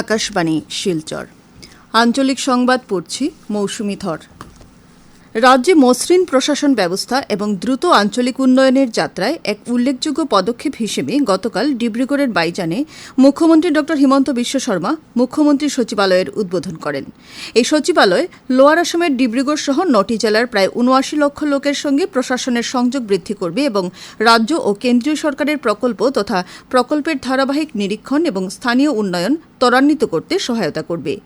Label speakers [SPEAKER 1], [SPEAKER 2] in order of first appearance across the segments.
[SPEAKER 1] আকাশবাণী শিলচর। আঞ্চলিক সংবাদ পড়ছি মৌসুমি ধর। রাজ্যে মসৃণ প্রশাসন ব্যবস্থা এবং দ্রুত আঞ্চলিক উন্নয়নের যাত্রায় এক উল্লেখযোগ্য পদক্ষেপ হিসেবে গতকাল ডিব্রুগড়ের বাইজানে মুখ্যমন্ত্রী ড হিমন্ত বিশ্ব শর্মা মুখ্যমন্ত্রী সচিবালয়ের উদ্বোধন করেন। এই সচিবালয় লোয়ার আসামের ডিব্রুগড় সহ নটি জেলার প্রায় উনআশি লক্ষ লোকের সঙ্গে প্রশাসনের সংযোগ বৃদ্ধি করবে এবং রাজ্য ও কেন্দ্রীয় সরকারের প্রকল্প তথা প্রকল্পের ধারাবাহিক নিরীক্ষণ এবং স্থানীয় উন্নয়ন ত্বরান্বিত করতে সহায়তা করবে।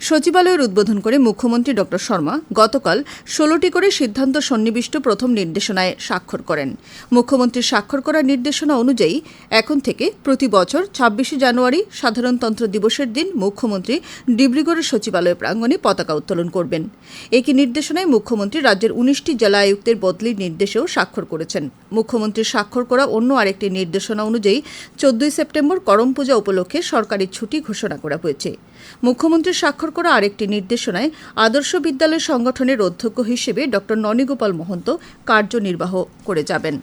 [SPEAKER 1] সচিবালয়ের উদ্বোধন করে মুখ্যমন্ত্রী ড শর্মা গতকাল ষোলোটি করে সিদ্ধান্ত সন্নিবিষ্ট প্রথম নির্দেশনায় স্বাক্ষর করেন। মুখ্যমন্ত্রীর স্বাক্ষর করা নির্দেশনা অনুযায়ী এখন থেকে প্রতি বছর ছাব্বিশে জানুয়ারি সাধারণতন্ত্র দিবসের দিন মুখ্যমন্ত্রী ডিব্রুগড়ের সচিবালয় প্রাঙ্গণে পতাকা উত্তোলন করবেন। একই নির্দেশনায় মুখ্যমন্ত্রী রাজ্যের উনিশটি জেলা আয়ুক্তের বদলির নির্দেশেও স্বাক্ষর করেছেন। মুখ্যমন্ত্রীর স্বাক্ষর করা অন্য আরেকটি নির্দেশনা অনুযায়ী চোদ্দই সেপ্টেম্বর করম পূজা উপলক্ষে সরকারি ছুটি ঘোষণা করা হয়েছে। মুখ্যমন্ত্রীর স্বাক্ষর করা আরেকটি নির্দেশনায় আদর্শ বিদ্যালয় সংগঠনের অধ্যক্ষ হিসেবে ড ননীগোপাল মহন্ত কার্যনির্বাহ করে যাবেন।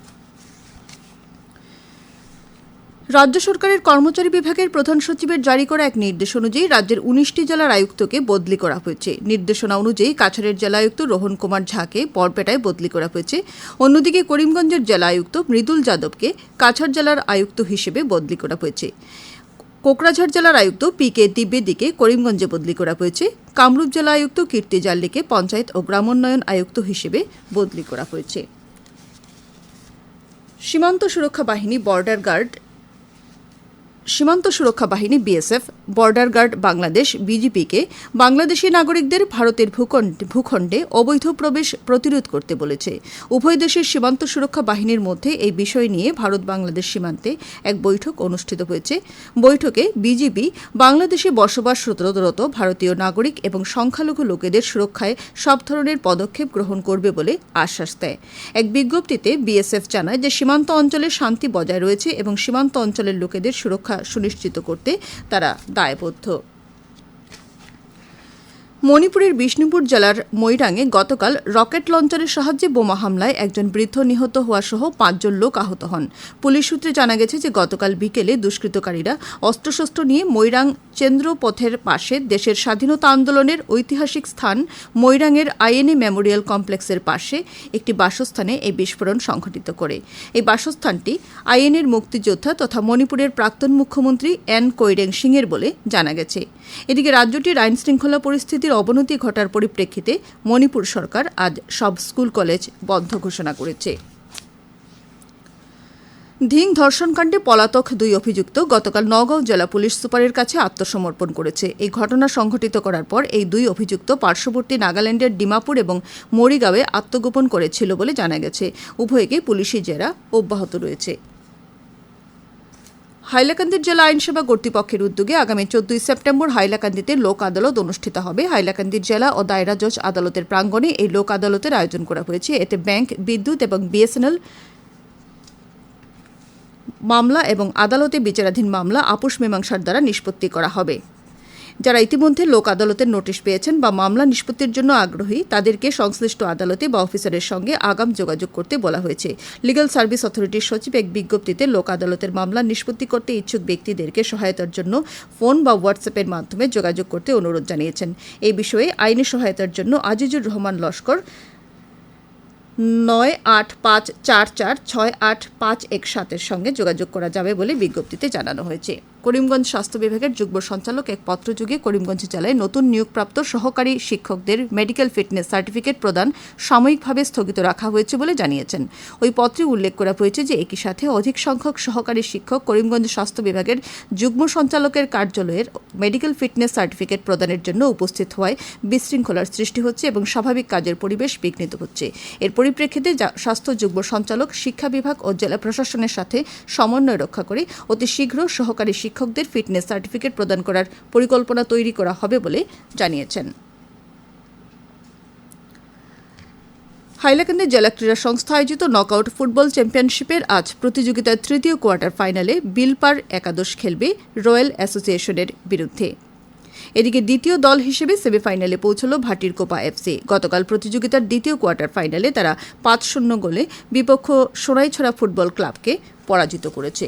[SPEAKER 1] রাজ্য সরকারের কর্মচারী বিভাগের প্রধান সচিবের জারি করা এক নির্দেশ অনুযায়ী রাজ্যের উনিশটি জেলার আয়ুক্তকে বদলি করা হয়েছে। নির্দেশনা অনুযায়ী কাছাড়ের জেলা আয়ুক্ত রোহন কুমার ঝাকে বরপেটায় বদলি করা হয়েছে। অন্যদিকে করিমগঞ্জের জেলা আয়ুক্ত মৃদুল যাদবকে কাছাড় জেলার আয়ুক্ত হিসেবে বদলি করা হয়েছে। কোকরাঝাড় জেলার আয়ুক্ত পি কে দিব্যেদিকে করিমগঞ্জে বদলি করা হয়েছে। কামরূপ জেলা আয়ুক্ত কীর্তি জাল্লিকে পঞ্চায়েত ও গ্রামোন্নয়ন আয়ুক্ত হিসেবে বদলি করা হয়েছে। সীমান্ত সুরক্ষা বাহিনী বর্ডার গার্ড সীমান্ত সুরক্ষা বাহিনী বিএসএফ, বর্ডার গার্ড বাংলাদেশ বিজিপিকে বাংলাদেশি নাগরিকদের ভারতের ভূখণ্ড- অবৈধ প্রবেশ প্রতিরোধ করতে বলেছে। উভয় দেশের সীমান্ত সুরক্ষা বাহিনীর মধ্যে এই বিষয় নিয়ে ভারত বাংলাদেশ সীমান্তে এক বৈঠক অনুষ্ঠিত হয়েছে। বৈঠকে বিজিবি বাংলাদেশে বসবাসরত ভারতীয় নাগরিক এবং সংখ্যালঘু লোকেদের সুরক্ষায় সব ধরনের পদক্ষেপ গ্রহণ করবে বলে আশ্বাস দেয়। এক বিজ্ঞপ্তিতে বিএসএফ জানায় যে সীমান্ত অঞ্চলে শান্তি বজায় রয়েছে এবং সীমান্ত অঞ্চলের লোকেদের সুরক্ষা সুনিশ্চিত করতে তারা দায়বদ্ধ। মণিপুরের বিষ্ণুপুর জেলার মৈরাঙে গতকাল রকেট লঞ্চারের সাহায্যে বোমা হামলায় একজন বৃদ্ধ নিহত হওয়া সহ পাঁচজন লোক আহত হন। পুলিশ সূত্রে জানা গেছে যে গতকাল বিকেলে দুষ্কৃতকারীরা অস্ত্রশস্ত্র নিয়ে মৈরাং চেন্দ্রপথের পাশে দেশের স্বাধীনতা আন্দোলনের ঐতিহাসিক স্থান মৈরাংয়ের আইএনএ মেমোরিয়াল কমপ্লেক্সের পাশে একটি বাসস্থানে এই বিস্ফোরণ সংঘটিত করে। এই বাসস্থানটি আইএনএর মুক্তিযোদ্ধা তথা মণিপুরের প্রাক্তন মুখ্যমন্ত্রী এন কৈরেং সিংয়ের বলে জানা গেছে। এদিকে রাজ্যটির আইন শৃঙ্খলা পরিস্থিতির অবনতি ঘটার পরিপ্রেক্ষিতে মণিপুর সরকার আজ সব স্কুল কলেজ বন্ধ ঘোষণা করেছে। ধিং ধর্ষণকাণ্ডে পলাতক দুই অভিযুক্ত গতকাল নগাঁও জেলা পুলিশ সুপারের কাছে আত্মসমর্পণ করেছে। এই ঘটনা সংঘটিত করার পর এই দুই অভিযুক্ত পার্শ্ববর্তী নাগাল্যান্ডের ডিমাপুর এবং মরিগাঁওয়ে আত্মগোপন করেছিল বলে জানা গেছে। উভয়কে পুলিশি জেরা অব্যাহত রয়েছে। হাইলাকান্দির জেলা আইনসেবা কর্তৃপক্ষের উদ্যোগে আগামী চোদ্দই সেপ্টেম্বর হাইলাকান্দিতে লোক আদালত অনুষ্ঠিত হবে। হাইলাকান্দির জেলা ও দায়রা জজ আদালতের প্রাঙ্গণে এই লোক আদালতের আয়োজন করা হয়েছে। এতে ব্যাংক, বিদ্যুৎ এবং বিএসএনএল মামলা এবং আদালতে বিচারাধীন মামলা, আপোষ মীমাংসার দ্বারা নিষ্পত্তি করা হবে। যারা ইতিমধ্যে লোক আদালতের নোটিশ পেয়েছেন বা মামলা নিষ্পত্তির জন্য আগ্রহী, তাদেরকে সংশ্লিষ্ট আদালতে বা অফিসারের সঙ্গে আগাম যোগাযোগ করতে বলা হয়েছে। লিগ্যাল সার্ভিস অথরিটির সচিব এক বিজ্ঞপ্তিতে লোক আদালতের মামলা নিষ্পত্তি করতে ইচ্ছুক ব্যক্তিদেরকে সহায়তার জন্য ফোন বা হোয়াটসঅ্যাপের মাধ্যমে যোগাযোগ করতে অনুরোধ জানিয়েছেন। এই বিষয়ে আইনি সহায়তার জন্য আজিজুর রহমান লস্কর নয় আট পাঁচ চার চার ছয় আট পাঁচ এক সাতের সঙ্গে যোগাযোগ করা যাবে বলে বিজ্ঞপ্তিতে জানানো হয়েছে। করিমগঞ্জ স্বাস্থ্য বিভাগের যুগ্ম সঞ্চালক এক পত্রযোগে করিমগঞ্জ জেলায় নতুন নিয়োগপ্রাপ্ত সহকারী শিক্ষকদের মেডিকেল ফিটনেস সার্টিফিকেট প্রদান সাময়িকভাবে স্থগিত রাখা হয়েছে বলে জানিয়েছেন। ওই পত্রে উল্লেখ করা হয়েছে যে একই সাথে অধিক সংখ্যক সহকারী শিক্ষক করিমগঞ্জ স্বাস্থ্য বিভাগের যুগ্ম সঞ্চালকের কার্যালয়ের মেডিকেল ফিটনেস সার্টিফিকেট প্রদানের জন্য উপস্থিত হওয়ায় বিশৃঙ্খলার সৃষ্টি হচ্ছে এবং স্বাভাবিক কাজের পরিবেশ বিঘ্নিত হচ্ছে। এর পরিপ্রেক্ষিতে স্বাস্থ্য যুগ্ম সঞ্চালক, শিক্ষা বিভাগ ও জেলা প্রশাসনের সাথে সমন্বয় রক্ষা করে অতি শীঘ্র সহকারী শিক্ষকদের ফিটনেস সার্টিফিকেট প্রদান করার পরিকল্পনা তৈরি করা হবে বলে জানিয়েছেন। হাইলাকান্দি জেলা ক্রীড়া সংস্থা আয়োজিত নকআউট ফুটবল চ্যাম্পিয়নশিপের আজ প্রতিযোগিতার তৃতীয় কোয়ার্টার ফাইনালে বিলপার একাদশ খেলবে রয়্যাল অ্যাসোসিয়েশনের বিরুদ্ধে। এদিকে দ্বিতীয় দল হিসেবে সেমিফাইনালে পৌঁছল ভাটির কোপা এফসি। গতকাল প্রতিযোগিতার দ্বিতীয় কোয়ার্টার ফাইনালে তারা পাঁচ শূন্য গোলে বিপক্ষ সোনাইছড়া ফুটবল ক্লাবকে পরাজিত করেছে।